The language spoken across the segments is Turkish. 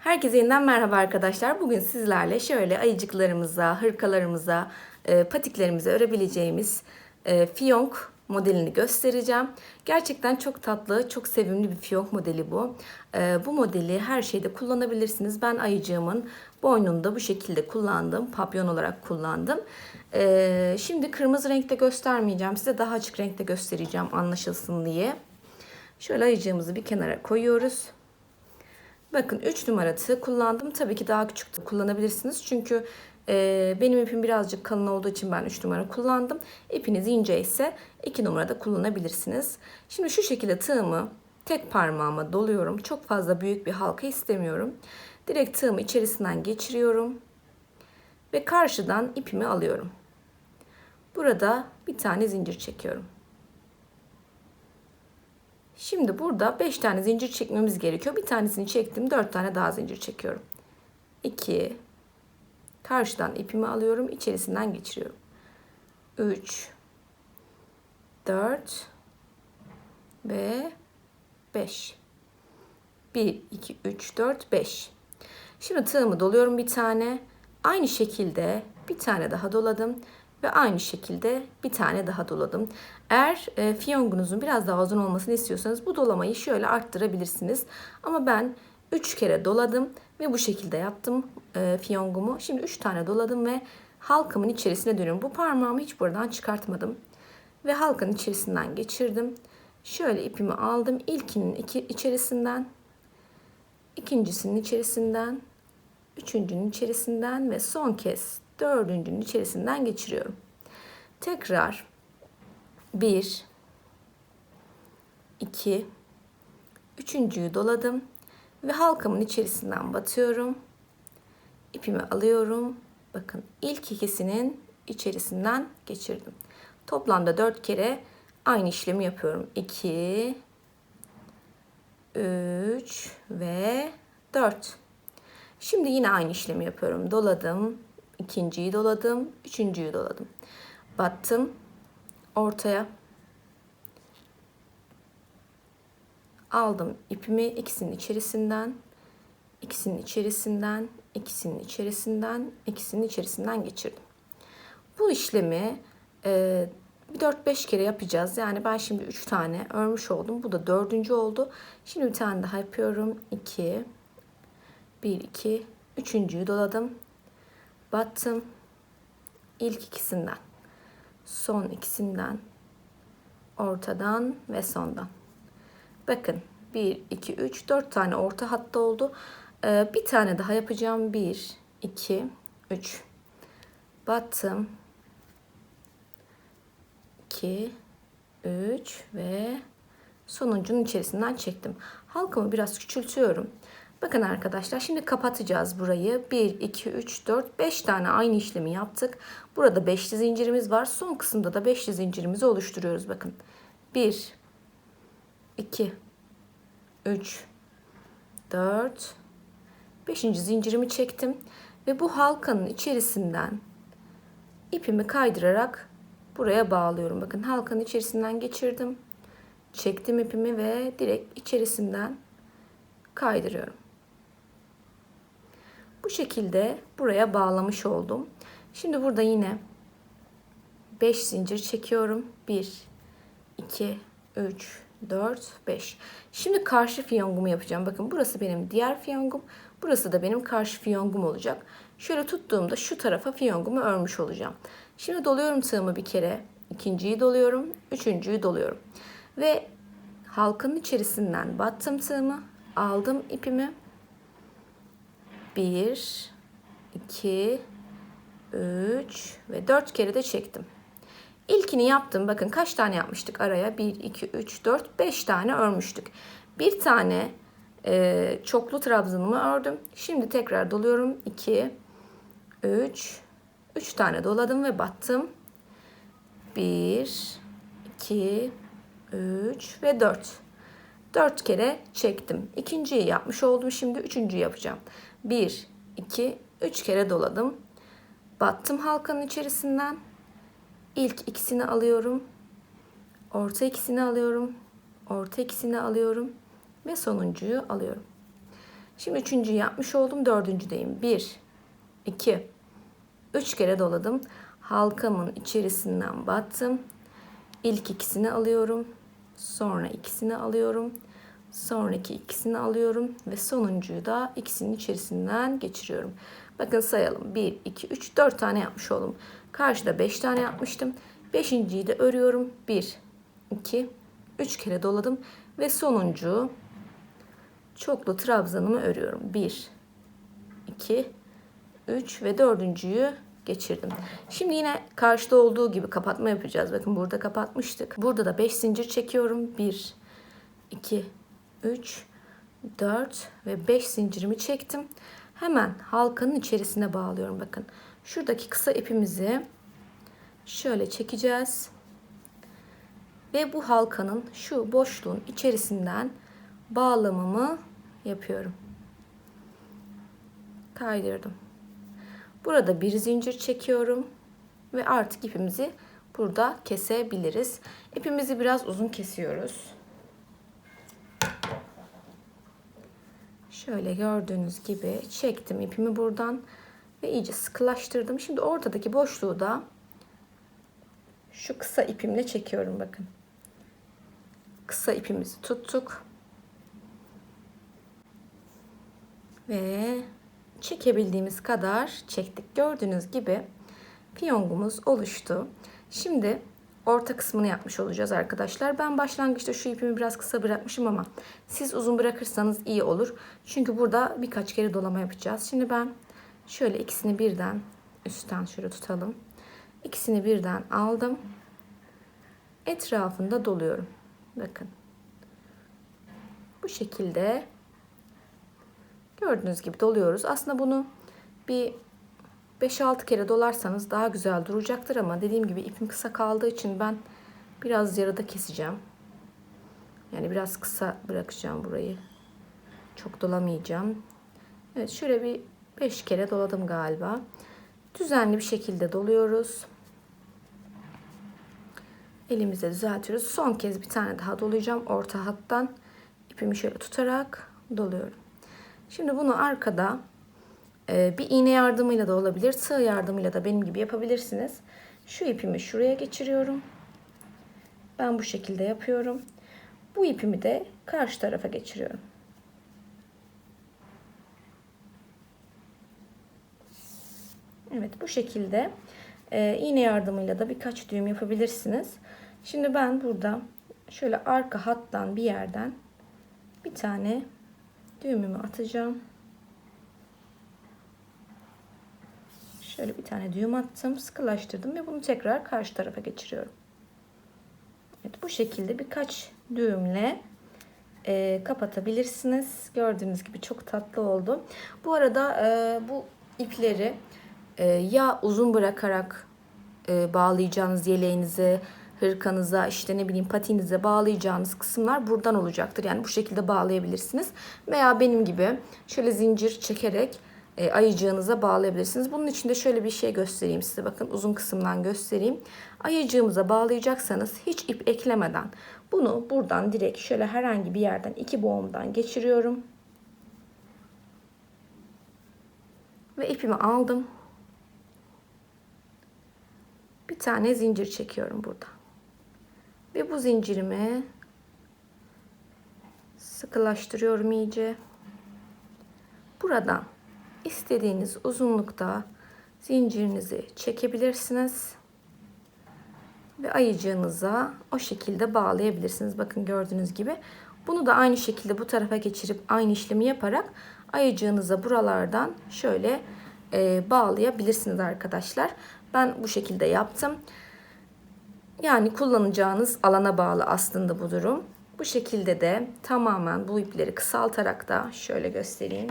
Herkese yeniden merhaba arkadaşlar. Bugün sizlerle şöyle ayıcıklarımıza, hırkalarımıza, e, patiklerimize örebileceğimiz e, fiyonk modelini göstereceğim. Gerçekten çok tatlı, çok sevimli bir fiyonk modeli bu. E, bu modeli her şeyde kullanabilirsiniz. Ben ayıcığımın boynunda bu şekilde kullandım. Papyon olarak kullandım. Şimdi kırmızı renkte göstermeyeceğim. Size daha açık renkte göstereceğim anlaşılsın diye. Şöyle ayıcığımızı bir kenara koyuyoruz. Bakın 3 numara tığ kullandım. Tabii ki daha küçük tığ kullanabilirsiniz. Çünkü e, benim ipim birazcık kalın olduğu için ben 3 numara kullandım. İpiniz ince ise 2 numarada kullanabilirsiniz. Şimdi şu şekilde tığımı tek parmağıma doluyorum. Çok fazla büyük bir halka istemiyorum. Direkt tığımı içerisinden geçiriyorum. Ve karşıdan ipimi alıyorum. Burada bir tane zincir çekiyorum. Şimdi burada 5 tane zincir çekmemiz gerekiyor. Bir tanesini çektim. 4 tane daha zincir çekiyorum. 2 Karşıdan ipimi alıyorum. içerisinden geçiriyorum. 3 4 ve 5 1 2 3 4 5 Şimdi tığımı doluyorum bir tane. Aynı şekilde bir tane daha doladım ve aynı şekilde bir tane daha doladım. Eğer e, fiyongunuzun biraz daha uzun olmasını istiyorsanız bu dolamayı şöyle arttırabilirsiniz. Ama ben 3 kere doladım ve bu şekilde yaptım e, fiyongumu. Şimdi 3 tane doladım ve halkamın içerisine dönüyorum. Bu parmağımı hiç buradan çıkartmadım. Ve halkanın içerisinden geçirdim. Şöyle ipimi aldım. İlkinin iki, içerisinden, ikincisinin içerisinden, üçüncünün içerisinden ve son kez dördüncünün içerisinden geçiriyorum. Tekrar 1 2 üçüncüyü doladım ve halkamın içerisinden batıyorum. İpimi alıyorum. Bakın ilk ikisinin içerisinden geçirdim. Toplamda 4 kere aynı işlemi yapıyorum. 2 3 ve 4. Şimdi yine aynı işlemi yapıyorum. Doladım, ikinciyi doladım, üçüncüyü doladım. Battım ortaya. Aldım ipimi ikisinin içerisinden, ikisinin içerisinden, ikisinin içerisinden, ikisinin içerisinden geçirdim. Bu işlemi e, bir 4-5 kere yapacağız. Yani ben şimdi 3 tane örmüş oldum. Bu da dördüncü oldu. Şimdi bir tane daha yapıyorum. 2 1 2 üçüncüyü doladım battım. İlk ikisinden, son ikisinden, ortadan ve sondan. Bakın 1, 2, 3, 4 tane orta hatta oldu. Ee, bir tane daha yapacağım. 1, 2, 3. Battım. 2, 3 ve sonuncunun içerisinden çektim. Halkamı biraz küçültüyorum. Bakın arkadaşlar şimdi kapatacağız burayı. 1, 2, 3, 4, 5 tane aynı işlemi yaptık. Burada 5'li zincirimiz var. Son kısımda da 5'li zincirimizi oluşturuyoruz. Bakın 1, 2, 3, 4, 5. zincirimi çektim. Ve bu halkanın içerisinden ipimi kaydırarak buraya bağlıyorum. Bakın halkanın içerisinden geçirdim. Çektim ipimi ve direkt içerisinden kaydırıyorum. Bu şekilde buraya bağlamış oldum. Şimdi burada yine 5 zincir çekiyorum. 1, 2, 3, 4, 5. Şimdi karşı fiyongumu yapacağım. Bakın burası benim diğer fiyongum. Burası da benim karşı fiyongum olacak. Şöyle tuttuğumda şu tarafa fiyongumu örmüş olacağım. Şimdi doluyorum tığımı bir kere. ikinciyi doluyorum. Üçüncüyü doluyorum. Ve halkanın içerisinden battım tığımı. Aldım ipimi. 1, 2, 3 ve 4 kere de çektim. İlkini yaptım. Bakın kaç tane yapmıştık araya? 1, 2, 3, 4, 5 tane örmüştük. Bir tane e, çoklu trabzanımı ördüm. Şimdi tekrar doluyorum. 2, 3, 3 tane doladım ve battım. 1, 2, 3 ve 4. 4 kere çektim. İkinciyi yapmış oldum. Şimdi üçüncüyü yapacağım. 1, 2, 3 kere doladım. Battım halkanın içerisinden. İlk ikisini alıyorum. Orta ikisini alıyorum. Orta ikisini alıyorum. Ve sonuncuyu alıyorum. Şimdi üçüncüyü yapmış oldum. Dördüncüdeyim. Bir, iki, üç kere doladım. Halkamın içerisinden battım. İlk ikisini alıyorum. Sonra ikisini alıyorum. Sonraki ikisini alıyorum. Ve sonuncuyu da ikisinin içerisinden geçiriyorum. Bakın sayalım. 1, 2, 3, 4 tane yapmış oldum. Karşıda 5 tane yapmıştım. Beşinciyi de örüyorum. 1, 2, 3 kere doladım. Ve sonuncu çoklu trabzanımı örüyorum. 1, 2, 3 ve dördüncüyü geçirdim. Şimdi yine karşıda olduğu gibi kapatma yapacağız. Bakın burada kapatmıştık. Burada da 5 zincir çekiyorum. 1, 2, 3, 4 ve 5 zincirimi çektim. Hemen halkanın içerisine bağlıyorum. Bakın şuradaki kısa ipimizi şöyle çekeceğiz. Ve bu halkanın şu boşluğun içerisinden bağlamamı yapıyorum. Kaydırdım. Burada bir zincir çekiyorum ve artık ipimizi burada kesebiliriz. İpimizi biraz uzun kesiyoruz. Şöyle gördüğünüz gibi çektim ipimi buradan ve iyice sıkılaştırdım. Şimdi ortadaki boşluğu da şu kısa ipimle çekiyorum bakın. Kısa ipimizi tuttuk. Ve çekebildiğimiz kadar çektik. Gördüğünüz gibi piyongumuz oluştu. Şimdi orta kısmını yapmış olacağız arkadaşlar. Ben başlangıçta şu ipimi biraz kısa bırakmışım ama siz uzun bırakırsanız iyi olur. Çünkü burada birkaç kere dolama yapacağız. Şimdi ben şöyle ikisini birden üstten şöyle tutalım. İkisini birden aldım. Etrafında doluyorum. Bakın. Bu şekilde gördüğünüz gibi doluyoruz. Aslında bunu bir 5-6 kere dolarsanız daha güzel duracaktır ama dediğim gibi ipim kısa kaldığı için ben biraz yarıda keseceğim. Yani biraz kısa bırakacağım burayı. Çok dolamayacağım. Evet şöyle bir 5 kere doladım galiba. Düzenli bir şekilde doluyoruz. Elimizle düzeltiyoruz. Son kez bir tane daha dolayacağım. Orta hattan ipimi şöyle tutarak doluyorum. Şimdi bunu arkada e, bir iğne yardımıyla da olabilir. Tığ yardımıyla da benim gibi yapabilirsiniz. Şu ipimi şuraya geçiriyorum. Ben bu şekilde yapıyorum. Bu ipimi de karşı tarafa geçiriyorum. Evet bu şekilde e, iğne yardımıyla da birkaç düğüm yapabilirsiniz. Şimdi ben burada şöyle arka hattan bir yerden bir tane düğümümü atacağım. Şöyle bir tane düğüm attım, sıkılaştırdım ve bunu tekrar karşı tarafa geçiriyorum. Evet, bu şekilde birkaç düğümle e, kapatabilirsiniz. Gördüğünüz gibi çok tatlı oldu. Bu arada e, bu ipleri e, ya uzun bırakarak e, bağlayacağınız yeleğinize, hırkanıza, işte ne bileyim patiğinize bağlayacağınız kısımlar buradan olacaktır. Yani bu şekilde bağlayabilirsiniz. Veya benim gibi şöyle zincir çekerek e, ayıcığınıza bağlayabilirsiniz. Bunun için de şöyle bir şey göstereyim size. Bakın uzun kısımdan göstereyim. Ayıcığımıza bağlayacaksanız hiç ip eklemeden bunu buradan direkt şöyle herhangi bir yerden iki boğumdan geçiriyorum. Ve ipimi aldım. Bir tane zincir çekiyorum burada. Ve bu zincirimi sıkılaştırıyorum iyice. Buradan istediğiniz uzunlukta zincirinizi çekebilirsiniz. Ve ayıcığınıza o şekilde bağlayabilirsiniz. Bakın gördüğünüz gibi. Bunu da aynı şekilde bu tarafa geçirip aynı işlemi yaparak ayıcığınıza buralardan şöyle e, bağlayabilirsiniz arkadaşlar. Ben bu şekilde yaptım. Yani kullanacağınız alana bağlı aslında bu durum. Bu şekilde de tamamen bu ipleri kısaltarak da şöyle göstereyim.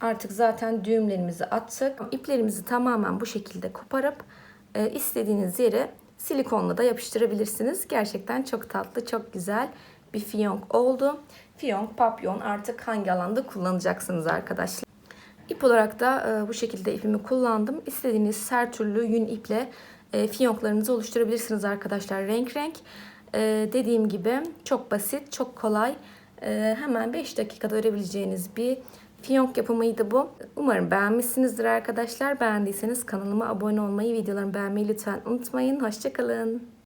Artık zaten düğümlerimizi attık. İplerimizi tamamen bu şekilde koparıp e, istediğiniz yere silikonla da yapıştırabilirsiniz. Gerçekten çok tatlı, çok güzel bir fiyonk oldu. Fiyonk, papyon artık hangi alanda kullanacaksınız arkadaşlar. İp olarak da e, bu şekilde ipimi kullandım. İstediğiniz her türlü yün iple e, fiyonklarınızı oluşturabilirsiniz arkadaşlar renk renk. E, dediğim gibi çok basit, çok kolay Ee, hemen 5 dakikada örebileceğiniz bir fiyonk yapımıydı bu. Umarım beğenmişsinizdir arkadaşlar. Beğendiyseniz kanalıma abone olmayı, videolarımı beğenmeyi lütfen unutmayın. Hoşçakalın.